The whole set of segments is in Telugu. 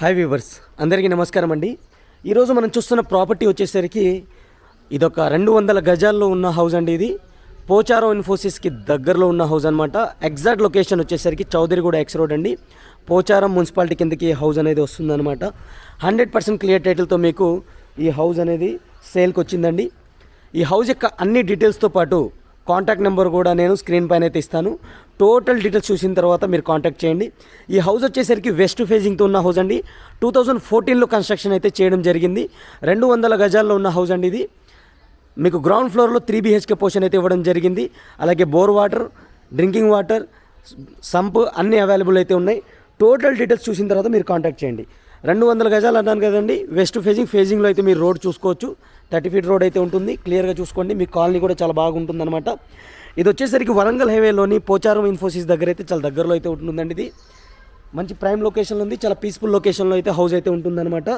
హాయ్ వ్యూవర్స్ అందరికీ నమస్కారం అండి. ఈరోజు మనం చూస్తున్న ప్రాపర్టీ వచ్చేసరికి ఇదొక రెండు వందల గజాల్లో ఉన్న హౌస్ అండి ఇది. పోచారం ఇన్ఫోసిస్కి దగ్గరలో ఉన్న హౌస్ అనమాట ఎగ్జాక్ట్ లొకేషన్ వచ్చేసరికి చౌదరిగూడ ఎక్స్ రోడ్ అండి. పోచారం మున్సిపాలిటీ కిందకి హౌస్ అనేది వస్తుందన్నమాట. హండ్రెడ్ పర్సెంట్ క్లియర్ టైటిల్తో మీకు ఈ హౌస్ అనేది సేల్కి వచ్చిందండి. ఈ హౌస్ యొక్క అన్ని డీటెయిల్స్తో పాటు కాంటాక్ట్ నెంబర్ కూడా నేను స్క్రీన్ పైన అయితే ఇస్తాను. టోటల్ డీటెయిల్స్ చూసిన తర్వాత మీరు కాంటాక్ట్ చేయండి. ఈ హౌస్ వచ్చేసరికి వెస్ట్ ఫేజింగ్తో ఉన్న హౌస్ అండి. టూ థౌజండ్ ఫోర్టీన్లో కన్స్ట్రక్షన్ అయితే చేయడం జరిగింది. రెండు వందల గజాల్లో ఉన్న హౌస్ అండి ఇది. మీకు గ్రౌండ్ ఫ్లోర్లో త్రీ బీహెచ్కే పోర్షన్ అయితే ఇవ్వడం జరిగింది. అలాగే bore water drinking water sump అన్నీ అవైలబుల్ అయితే ఉన్నాయి. టోటల్ డీటెయిల్స్ చూసిన తర్వాత మీరు కాంటాక్ట్ చేయండి. రెండు వందల గజాలు అన్నాను కదండి. వెస్ట్ ఫేజింగ్ ఫేజింగ్లో అయితే మీరు రోడ్ చూసుకోవచ్చు. థర్టీ ఫీట్ రోడ్ అయితే ఉంటుంది. క్లియర్గా చూసుకోండి. మీ కాలనీ కూడా చాలా బాగుంటుంది అనమాట ఇది వచ్చేసరికి వరంగల్ హైవేలోని పోచారం ఇన్ఫోసిస్ దగ్గర అయితే చాలా దగ్గరలో అయితే ఉంటుందండి ఇది. మంచి ప్రైమ్ లొకేషన్లో ఉంది. చాలా పీస్ఫుల్ లొకేషన్లో అయితే హౌస్ అయితే ఉంటుందన్నమాట.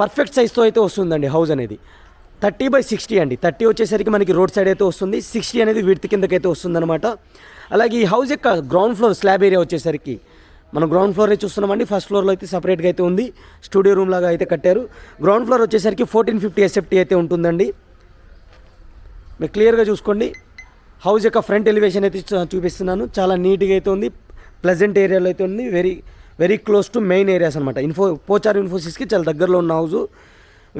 పర్ఫెక్ట్ సైజ్తో అయితే వస్తుందండి హౌస్ అనేది. థర్టీ బై సిక్స్టీ అండి. థర్టీ వచ్చేసరికి మనకి రోడ్ సైడ్ అయితే వస్తుంది. సిక్స్టీ అనేది విడ్త్ కిందకైతే వస్తుందన్నమాట. అలాగే ఈ హౌస్ యొక్క గ్రౌండ్ ఫ్లోర్ స్లాబ్ ఏరియా వచ్చేసరికి మనం గ్రౌండ్ ఫ్లోర్ చూస్తున్నామండి. ఫస్ట్ ఫ్లోర్లో అయితే సపరేట్గా అయితే ఉంది. స్టూడియో రూమ్ లాగా అయితే కట్టారు. గ్రౌండ్ ఫ్లోర్ వచ్చేసరికి ఫోర్టీన్ ఫిఫ్టీ ఎస్ఎఫ్టీ అయితే ఉంటుందండి. మీరు క్లియర్గా చూసుకోండి. హౌస్ యొక్క ఫ్రంట్ ఎలివేషన్ అయితే చూపిస్తున్నాను. చాలా నీట్గా అయితే ఉంది. ప్లెజెంట్ ఏరియాలో అయితే ఉంది. Very very close to main areas అనమాట ఇన్ఫో పోచార్ ఇన్ఫోసిస్కి చాలా దగ్గరలో ఉన్న హౌస్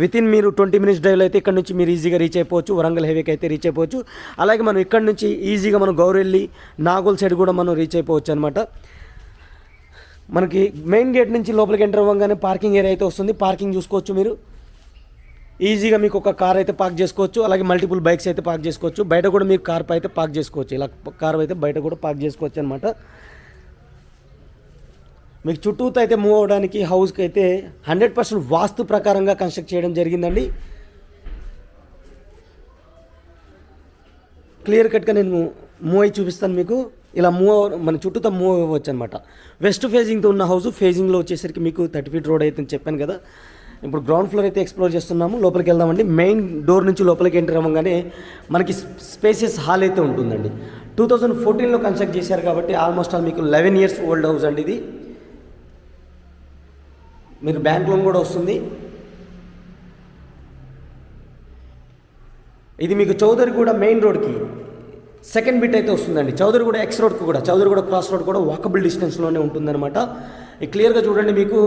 విత్ ఇన్ మీరు ట్వంటీ మినిట్స్ డ్రైవ్లో అయితే ఇక్కడ నుంచి మీరు ఈజీగా రీచ్ అయిపోవచ్చు. వరంగల్ హైవేకి అయితే రీచ్ అయిపోవచ్చు. అలాగే మనం ఇక్కడ నుంచి ఈజీగా మనం గౌరెల్లి నాగోల్ సైడ్ కూడా మనం రీచ్ అయిపోవచ్చు అనమాట మనకి మెయిన్ గేట్ నుంచి లోపలికి ఎంటర్ అవ్వగానే పార్కింగ్ ఏరియా అయితే వస్తుంది. పార్కింగ్ చూసుకోవచ్చు మీరు. ఈజీగా మీకు ఒక కార్ అయితే పార్క్ చేసుకోవచ్చు. అలాగే మల్టిపుల్ బైక్స్ అయితే పార్క్ చేసుకోవచ్చు. బయట కూడా మీరు కార్ అయితే పార్క్ చేసుకోవచ్చు. ఇలా కార్ అయితే బయట కూడా పార్క్ చేసుకోవచ్చు అనమాట మీకు చుట్టూతో అయితే మూవ్ అవ్వడానికి హౌస్కి అయితే హండ్రెడ్ పర్సెంట్ వాస్తు ప్రకారంగా కన్స్ట్రక్ట్ చేయడం జరిగిందండి. క్లియర్ కట్గా నేను మూవ్ అయి చూపిస్తాను మీకు. ఇలా మూవ్ మన చుట్టూతో మూవ్ అవ్వచ్చు అనమాట వెస్ట్ ఫేజింగ్తో ఉన్న హౌస్ ఫేజింగ్లో వచ్చేసరికి మీకు థర్టీ ఫీట్ రోడ్ అయితే చెప్పాను కదా. ఇప్పుడు గ్రౌండ్ ఫ్లోర్ అయితే ఎక్స్ప్లోర్ చేస్తున్నాము. లోపలికి వెళ్దామండి. మెయిన్ డోర్ నుంచి లోపలికి ఎంటర్ అవ్వగానే మనకి స్పేసెస్ హాల్ అయితే ఉంటుందండి. టూ థౌజండ్ ఫోర్టీన్లో కన్స్ట్రక్ట్ చేశారు కాబట్టి ఆల్మోస్ట్ ఆల్ మీకు లెవెన్ ఇయర్స్ ఓల్డ్ హౌస్ అండి ఇది. మీరు బ్యాంక్ లోన్ కూడా వస్తుంది. ఇది మీకు చౌదరి కూడా మెయిన్ రోడ్కి సెకండ్ బిట్ అయితే వస్తుందండి. చౌదరి కూడా ఎక్స్ రోడ్కి కూడా చౌదరి కూడా క్రాస్ రోడ్ కూడా వాకబుల్ డిస్టెన్స్లోనే ఉంటుందన్నమాట. క్లియర్గా చూడండి మీకు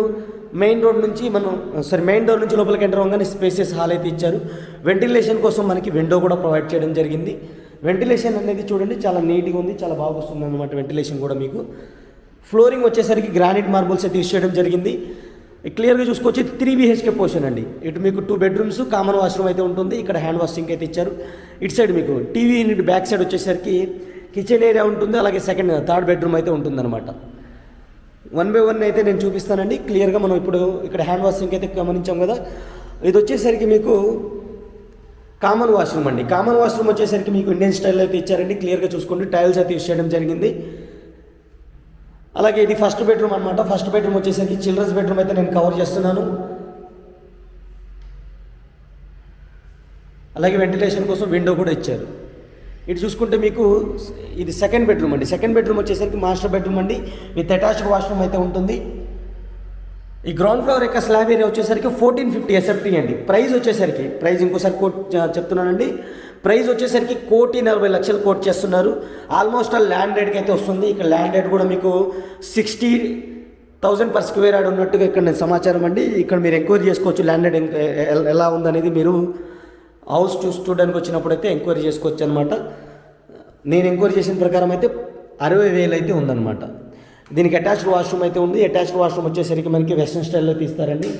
మెయిన్ రోడ్ నుంచి మనం సారీ మెయిన్ డోర్ నుంచి లోపలికి ఎంటర్ అవ్వగానే స్పేసెస్ హాల్ అయితే ఇచ్చారు. వెంటిలేషన్ కోసం మనకి విండో కూడా ప్రొవైడ్ చేయడం జరిగింది. వెంటిలేషన్ అనేది చూడండి చాలా నీట్గా ఉంది చాలా బాగా వస్తుంది అనమాట వెంటిలేషన్ కూడా మీకు. ఫ్లోరింగ్ వచ్చేసరికి గ్రానైట్ మార్బుల్స్ అయితే యూస్ చేయడం జరిగింది. క్లియర్గా చూసుకోవచ్చు త్రీ బీహెచ్కే పోర్షన్ అండి. ఇటు మీకు టూ బెడ్రూమ్స్ కామన్ వాష్రూమ్ అయితే ఉంటుంది. ఇక్కడ హ్యాండ్ వాష్ సింక్ అయితే ఇచ్చారు. ఇటు సైడ్ మీకు టీవీ యూనిట్ బ్యాక్ సైడ్ వచ్చేసరికి కిచెన్ ఏరియా ఉంటుంది అలాగే సెకండ్ థర్డ్ బెడ్రూమ్ అయితే ఉంటుందన్నమాట. వన్ బై వన్ అయితే నేను చూపిస్తానండి. క్లియర్గా మనం ఇప్పుడు ఇక్కడ హ్యాండ్ వాషింగ్కి అయితే గమనించాం కదా. ఇది వచ్చేసరికి మీకు కామన్ వాష్రూమ్ అండి. కామన్ వాష్రూమ్ వచ్చేసరికి మీకు ఇండియన్ స్టైల్ అయితే ఇచ్చారండి. క్లియర్గా చూసుకోండి. టైల్స్ అయితే యూస్ చేయడం జరిగింది. అలాగే ఇది ఫస్ట్ బెడ్రూమ్ అనమాట ఫస్ట్ బెడ్రూమ్ వచ్చేసరికి చిల్డ్రన్స్ బెడ్రూమ్ అయితే నేను కవర్ చేస్తున్నాను. అలాగే వెంటిలేషన్ కోసం విండో కూడా ఇచ్చారు. ఇటు చూసుకుంటే మీకు ఇది సెకండ్ బెడ్రూమ్ అండి. సెకండ్ బెడ్రూమ్ వచ్చేసరికి మాస్టర్ బెడ్రూమ్ అండి. విత్ అటాచ్డ్ వాష్రూమ్ అయితే ఉంటుంది. ఈ గ్రౌండ్ ఫ్లోర్ యొక్క స్లాబ్ ఏరియా వచ్చేసరికి ఫోర్టీన్ ఫిఫ్టీ ఎస్ఎఫ్టీ అండి. ప్రైస్ వచ్చేసరికి ప్రైస్ ఇంకోసారి కోట్ చెప్తున్నానండి. ప్రైస్ వచ్చేసరికి కోటి నలభై లక్షలు కోట్ చేస్తున్నారు. ఆల్మోస్ట్ ఆ ల్యాండ్ రేట్కి అయితే వస్తుంది. ఇక్కడ ల్యాండ్ రేట్ కూడా మీకు sixty thousand per square yard ఉన్నట్టుగా ఇక్కడ నేను సమాచారం అండి. ఇక్కడ మీరు ఎంక్వైరీ చేసుకోవచ్చు ల్యాండ్ రేట్ ఎలా ఉందనేది మీరు హౌస్ టు చూడడానికి వచ్చినప్పుడు అయితే ఎంక్వైరీ చేసుకోవచ్చు అనమాట నేను ఎంక్వైరీ చేసిన ప్రకారం అయితే అరవై వేలు అయితే ఉందన్నమాట. దీనికి అటాచ్డ్ వాష్రూమ్ అయితే ఉంది. అటాచ్డ్ వాష్రూమ్ వచ్చేసరికి మనకి వెస్ట్రన్ స్టైల్లో తీస్తారండి.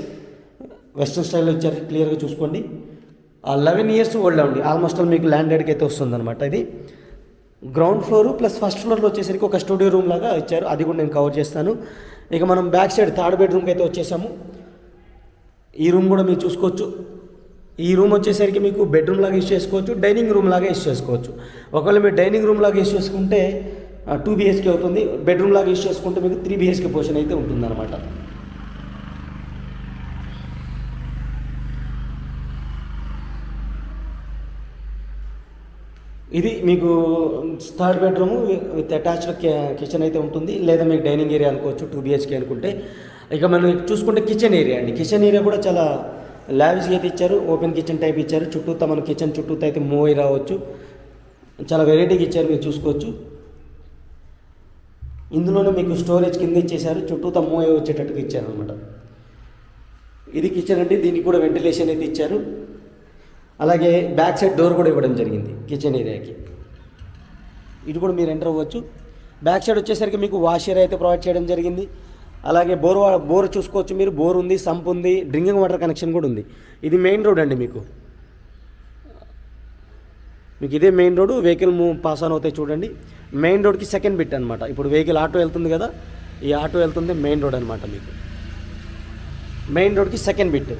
వెస్ట్రన్ స్టైల్లో వచ్చారు క్లియర్గా చూసుకోండి. లెవెన్ ఇయర్స్ ఓల్డ్ అండి. ఆల్మోస్ట్ ఆల్ మీకు ల్యాండ్ అయితే వస్తుందన్నమాట ఇది. గ్రౌండ్ ఫ్లోర్ ప్లస్ ఫస్ట్ ఫ్లోర్లో వచ్చేసరికి ఒక స్టూడియో రూమ్ లాగా ఇచ్చారు. అది కూడా నేను కవర్ చేస్తాను. ఇక మనం బ్యాక్ సైడ్ థర్డ్ బెడ్రూమ్కి అయితే వచ్చేసాము. ఈ రూమ్ కూడా మీరు చూసుకోవచ్చు. ఈ రూమ్ వచ్చేసరికి మీకు బెడ్రూమ్ లాగా యూస్ చేసుకోవచ్చు డైనింగ్ రూమ్ లాగా యూస్ చేసుకోవచ్చు. ఒకవేళ మీరు డైనింగ్ రూమ్ లాగా యూస్ చేసుకుంటే టూ బీహెచ్కే అవుతుంది. బెడ్రూమ్ లాగా యూస్ చేసుకుంటే మీకు త్రీ బీహెచ్కే పోర్షన్ అయితే ఉంటుందన్నమాట. ఇది మీకు third bedroom with attached kitchen అయితే ఉంటుంది. లేదా మీకు డైనింగ్ ఏరియా అనుకోవచ్చు టూ బిహెచ్కే అనుకుంటే. ఇక మనం చూసుకుంటే కిచెన్ ఏరియా అండి. కిచెన్ ఏరియా కూడా చాలా లావిష్గా అయితే ఇచ్చారు ఓపెన్ కిచెన్ టైప్ ఇచ్చారు చుట్టూతో మన కిచెన్ చుట్టూతో అయితే మూవ్ అయి రావచ్చు. చాలా వెరైటీగా ఇచ్చారు మీరు చూసుకోవచ్చు. ఇందులోనే మీకు స్టోరేజ్ కింద ఇచ్చేసారు చుట్టూతా మూవ్ అయి వచ్చేటట్టుగా ఇచ్చారు అనమాట ఇది కిచెన్ అండి దీనికి కూడా వెంటిలేషన్ అయితే ఇచ్చారు. అలాగే బ్యాక్ సైడ్ డోర్ కూడా ఇవ్వడం జరిగింది కిచెన్ ఏరియాకి ఇటు కూడా మీరు ఎంటర్ అవ్వచ్చు. బ్యాక్ సైడ్ వచ్చేసరికి మీకు వాషర్ అయితే ప్రొవైడ్ చేయడం జరిగింది. అలాగే బోర్ బోర్ చూసుకోవచ్చు మీరు. బోర్ ఉంది సంప్ ఉంది డ్రింకింగ్ వాటర్ కనెక్షన్ కూడా ఉంది. ఇది మెయిన్ రోడ్ అండి మీకు. మీకు ఇదే main road vehicle pass on అవుతాయి చూడండి. మెయిన్ రోడ్కి సెకండ్ బిట్ అనమాట ఇప్పుడు వెహికల్ ఆటో వెళ్తుంది కదా ఈ ఆటో వెళ్తుంది మెయిన్ రోడ్ అనమాట మీకు. మెయిన్ రోడ్కి సెకండ్ బిట్.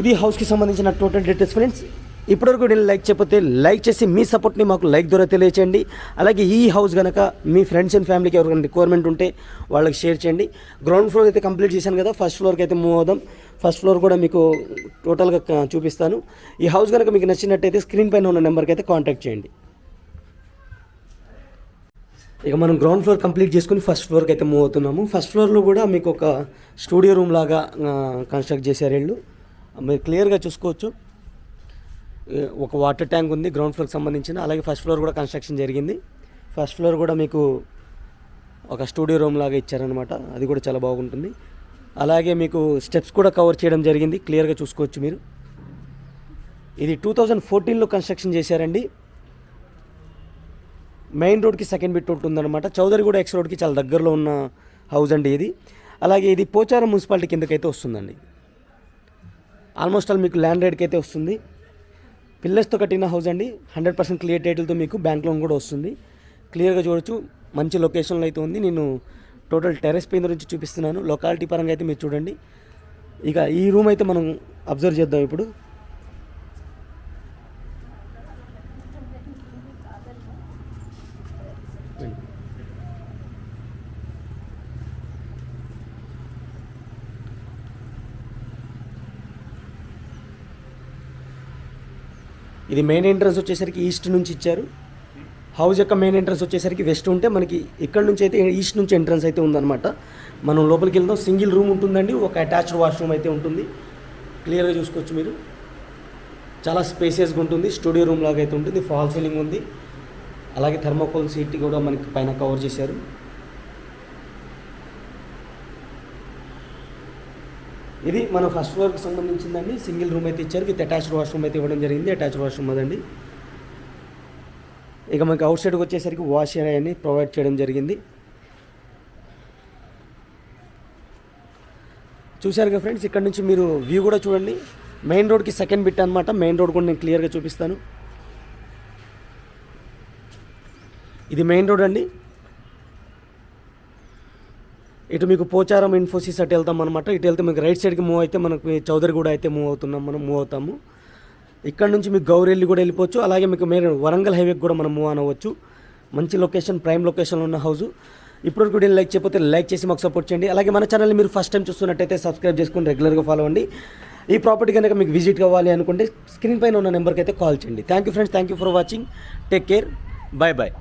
ఇది హౌస్కి సంబంధించిన టోటల్ డీటెయిల్స్ ఫ్రెండ్స్. ఇప్పటివరకు నేను లైక్ చెప్పితే లైక్ చేసి మీ సపోర్ట్ని మాకు లైక్ ద్వారా తెలియచేయండి. అలాగే ఈ హౌస్ కనుక మీ ఫ్రెండ్స్ అండ్ ఫ్యామిలీకి ఎవరికైనా రిక్వైర్మెంట్ ఉంటే వాళ్ళకి షేర్ చేయండి. గ్రౌండ్ ఫ్లోర్ అయితే కంప్లీట్ చేశాను కదా ఫస్ట్ ఫ్లోర్కి అయితే మూవ్ అవుదాం. ఫస్ట్ ఫ్లోర్ కూడా మీకు టోటల్గా చూపిస్తాను. ఈ హౌస్ కనుక మీకు నచ్చినట్టయితే స్క్రీన్ పైన ఉన్న నెంబర్కి అయితే కాంటాక్ట్ చేయండి. ఇక మనం గ్రౌండ్ ఫ్లోర్ కంప్లీట్ చేసుకుని ఫస్ట్ ఫ్లోర్కి అయితే మూవ్ అవుతున్నాము. ఫస్ట్ ఫ్లోర్లో కూడా మీకు ఒక స్టూడియో రూమ్ లాగా కన్స్ట్రక్ట్ చేశారు వీళ్ళు. మీరు క్లియర్గా చూసుకోవచ్చు. ఒక వాటర్ ట్యాంక్ ఉంది గ్రౌండ్ ఫ్లోర్కి సంబంధించిన అలాగే ఫస్ట్ ఫ్లోర్ కూడా కన్స్ట్రక్షన్ జరిగింది. ఫస్ట్ ఫ్లోర్ కూడా మీకు ఒక స్టూడియో రూమ్ లాగా ఇచ్చారనమాట అది కూడా చాలా బాగుంటుంది. అలాగే మీకు స్టెప్స్ కూడా కవర్ చేయడం జరిగింది. క్లియర్గా చూసుకోవచ్చు మీరు. ఇది టూ థౌజండ్ ఫోర్టీన్లో కన్స్ట్రక్షన్ చేశారండి. మెయిన్ రోడ్కి సెకండ్ బిట్ ఉంటుందన్నమాట చౌదరిగూడ ఎక్స్ రోడ్కి చాలా దగ్గరలో ఉన్న హౌస్ అండి ఇది. అలాగే ఇది పోచారం మున్సిపాలిటీ కిందకైతే వస్తుందండి. ఆల్మోస్ట్ ఆల్ మీకు ల్యాండ్ రేట్కి అయితే వస్తుంది. పిల్లర్స్తో కట్టిన హౌస్ అండి. హండ్రెడ్ పర్సెంట్ క్లియర్ టైటిల్తో మీకు బ్యాంక్ లోన్ కూడా వస్తుంది. క్లియర్గా చూడొచ్చు. మంచి లొకేషన్లో అయితే ఉంది. నేను టోటల్ టెరెస్ పైన నుంచి చూపిస్తున్నాను. లొకాలిటీ పరంగా అయితే మీరు చూడండి. ఇక ఈ రూమ్ అయితే మనం అబ్జర్వ్ చేద్దాం ఇప్పుడు. ఇది మెయిన్ ఎంట్రన్స్ వచ్చేసరికి ఈస్ట్ నుంచి ఇచ్చారు. హౌస్ యొక్క మెయిన్ ఎంట్రన్స్ వచ్చేసరికి వెస్ట్ ఉంటే మనకి ఇక్కడ నుంచి అయితే ఈస్ట్ నుంచి ఎంట్రన్స్ అయితే ఉందన్నమాట. మనం లోపలికి వెళ్దాం. సింగిల్ రూమ్ ఉంటుందండి. ఒక అటాచ్డ్ వాష్రూమ్ అయితే ఉంటుంది. క్లియర్గా చూసుకోవచ్చు మీరు. చాలా స్పేసియస్గా ఉంటుంది. స్టూడియో రూమ్ లాగా అయితే ఉంటుంది. ఫాల్ సీలింగ్ ఉంది. అలాగే థర్మోకోల్ సీట్ కూడా మనకి పైన కవర్ చేశారు. ఇది మన ఫస్ట్ ఫ్లోర్కి సంబంధించిందండి. సింగిల్ రూమ్ అయితే ఇచ్చారు. విత్ అటాచ్డ్ వాష్రూమ్ అయితే ఇవ్వడం జరిగింది. అటాచ్డ్ వాష్రూమ్ అదండి. ఇక మనకి అవుట్ సైడ్కి వచ్చేసరికి వాష్ ఏరియాని ప్రొవైడ్ చేయడం జరిగింది. చూశారు కదా ఫ్రెండ్స్ ఇక్కడ నుంచి మీరు వ్యూ కూడా చూడండి. మెయిన్ రోడ్కి సెకండ్ బిట్ అనమాట మెయిన్ రోడ్ కూడా నేను క్లియర్గా చూపిస్తాను. ఇది మెయిన్ రోడ్ అండి. ఇటు మీకు పోచారం ఇన్ఫోసిస్ అటు వెళ్తాం అనమాట ఇటు వెళ్తే మీకు రైట్ సైడ్కి మూవ్ అయితే మనకు చౌదరి కూడా అయితే మూవ్ అవుతున్నాం మనం మూవ్ అవుతాము. ఇక్కడ నుంచి మీకు గౌరెల్లి కూడా వెళ్ళిపోవచ్చు. అలాగే మీకు మీరు వరంగల్ హైవేకి కూడా మనం మూవ్ అనవచ్చు మంచి లొకేషన్ ప్రైమ్ లొకేషన్లో ఉన్న హౌస్ ఇప్పుడు కూడా లైక్ చేయకపోతే లైక్ చేసి మాకు సపోర్ట్ చేయండి. అలాగే మన ఛానల్ని మీరు ఫస్ట్ టైం చూస్తున్నట్టయితే సబ్స్క్రైబ్ చేసుకుని రెగ్యులర్గా ఫాలో అండి ఈ ప్రాపర్టీ కనుక మీకు విజిట్ కావాలి అనుకుంటే స్క్రీన్ పైన ఉన్న నెంబర్కి అయితే కాల్ చేయండి. Thank you friends thank you for watching take care bye bye